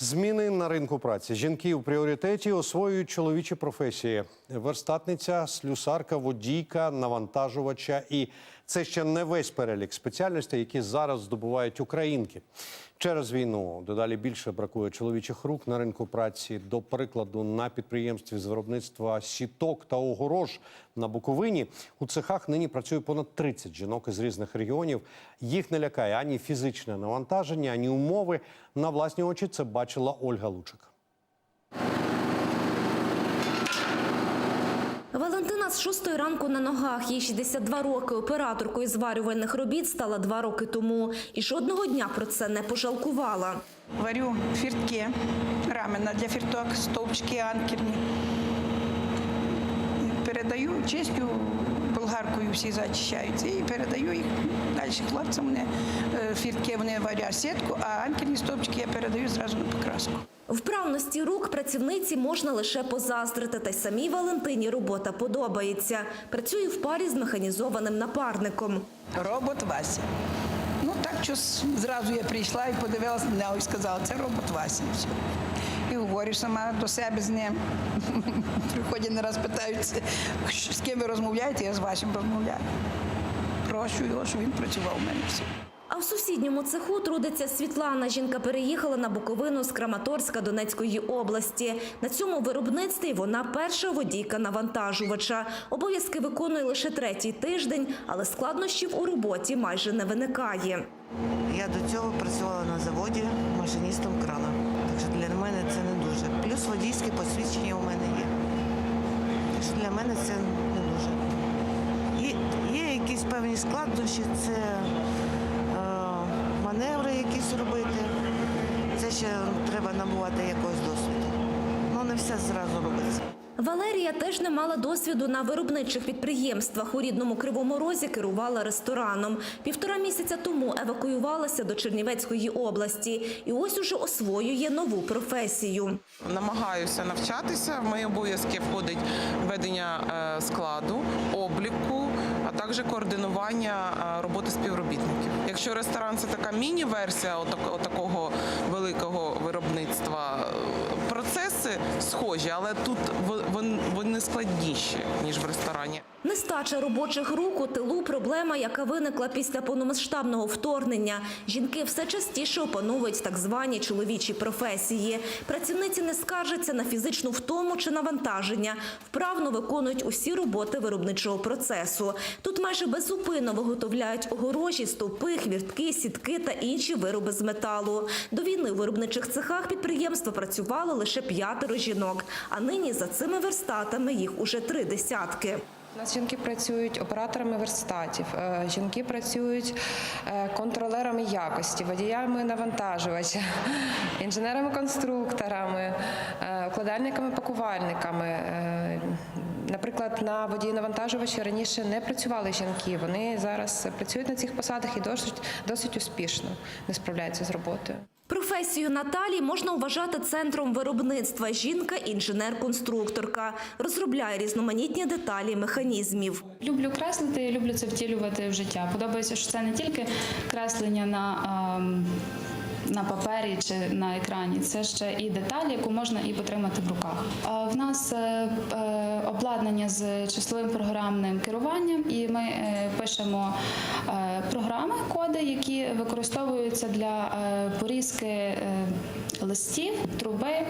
Зміни на ринку праці. Жінки у пріоритеті освоюють чоловічі професії: верстатниця, слюсарка, водійка, навантажувача. І це ще не весь перелік спеціальностей, які зараз здобувають українки. Через війну дедалі більше бракує чоловічих рук на ринку праці. До прикладу, на підприємстві з виробництва сіток та огорож на Буковині у цехах нині працює понад 30 жінок із різних регіонів. Їх не лякає ані фізичне навантаження, ані умови. На власні очі це бачила Ольга Лучик. З шостої ранку на ногах. Їй 62 роки. Операторкою зварювальних робіт стала два роки тому. І жодного дня про це не пожалкувала. Варю фіртки, рамена для фірток, стовпчики анкерні. Передаю, чистю болгаркою всі зачищаються і передаю їх далі хлопцям. Вони е, фіртки вони варять сітку, а анкерні стовпчики я передаю зразу на покраску. Вправності рук працівниці можна лише позаздрити. Та й самій Валентині робота подобається. Працює в парі з механізованим напарником. Робот Вася. Ну так щось зразу я прийшла і подивилася на нього і сказала, це робот Вася. І все. І говорю сама до себе з ним. Приходять не раз питаються, з ким ви розмовляєте, я з Васем розмовляю. Прошу його, щоб він працював у мене все. А в сусідньому цеху трудиться Світлана. Жінка переїхала на Буковину з Краматорська Донецької області. На цьому виробництві вона перша водійка навантажувача. Обов'язки виконує лише третій тиждень, але складнощів у роботі майже не виникає. Я до цього працювала на заводі машиністом крана. Так що для мене це не дуже. Плюс водійське посвідчення у мене є. Так що для мене це не дуже. Є, є якісь певні складнощі, це е, маневри якісь робити. Це ще треба набувати якогось досвіду. Ну не все зразу робиться. Валерія теж не мала досвіду на виробничих підприємствах. У рідному Кривому Розі керувала рестораном. Півтора місяця тому евакуювалася до Чернівецької області. І ось уже освоює нову професію. намагаюся навчатися. В мої обов'язки входить ведення е, складу, обліку, також координування роботи співробітників. Якщо ресторан це така міні-версія отакого великого виробництва, е, процеси схожі, але тут в- вони складніші ніж в ресторані. Нестача робочих рук у тилу – проблема, яка виникла після повномасштабного вторгнення. Жінки все частіше опановують так звані чоловічі професії. Працівниці не скаржаться на фізичну втому чи навантаження. Вправно виконують усі роботи виробничого процесу. Тут майже беззупинно виготовляють огорожі, стовпи, хвіртки, сітки та інші вироби з металу. До війни у виробничих цехах підприємства працювало лише п'ятеро жінок, а нині за цими верстатами їх уже три десятки. У нас жінки працюють операторами верстатів, е, жінки працюють е, контролерами якості, водіями навантажувача, інженерами-конструкторами, е, укладальниками, пакувальниками. Наприклад, на водії навантажувача раніше не працювали жінки. Вони зараз працюють на цих посадах і досить, досить успішно не справляються з роботою. Професію Наталі можна вважати центром виробництва. Жінка – інженер-конструкторка. Розробляє різноманітні деталі механізмів. Люблю креслити, люблю це втілювати в життя. Подобається, що це не тільки креслення на, ем, на папері чи на екрані, це ще і деталь, яку можна і потримати в руках. В нас е, е, обладнання з числовим програмним керуванням, і ми е, пишемо програми, коди, які використовуються для порізки листів, труби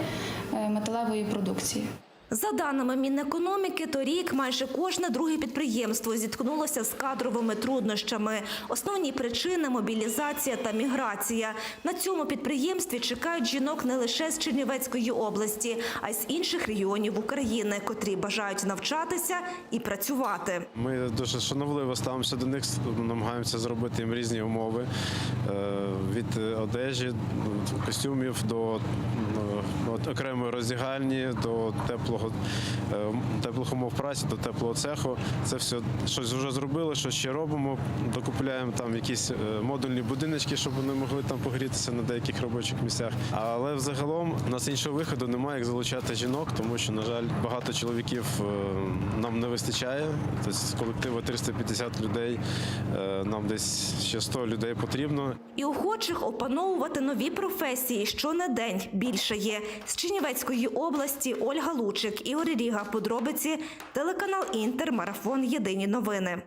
металевої продукції. За даними Мінекономіки, торік майже кожне друге підприємство зіткнулося з кадровими труднощами. Основні причини – мобілізація та міграція. На цьому підприємстві чекають жінок не лише з Чернівецької області, а й з інших регіонів України, котрі бажають навчатися і працювати. Ми дуже шановливо ставимося до них, намагаємося зробити їм різні умови е, від одежі, костюмів до ну, окремої роздягальні, до теплого теплого е, теплих умов праці, до теплого цеху. Це все щось вже зробили, що ще робимо. Докупляємо там якісь е, модульні будиночки, щоб вони могли там погрітися на деяких робочих місцях. Але взагалом у нас іншого виходу немає, як залучати жінок, тому що, на жаль, багато чоловіків е, нам не вистачає. Тобто з колективу 350 людей, нам десь ще 100 людей потрібно. І охочих опановувати нові професії щонедень більше є. З Чернівецької області Ольга Лучик, Ігор Ріга. Подробиці, телеканал Інтер, Марафон. Єдині новини.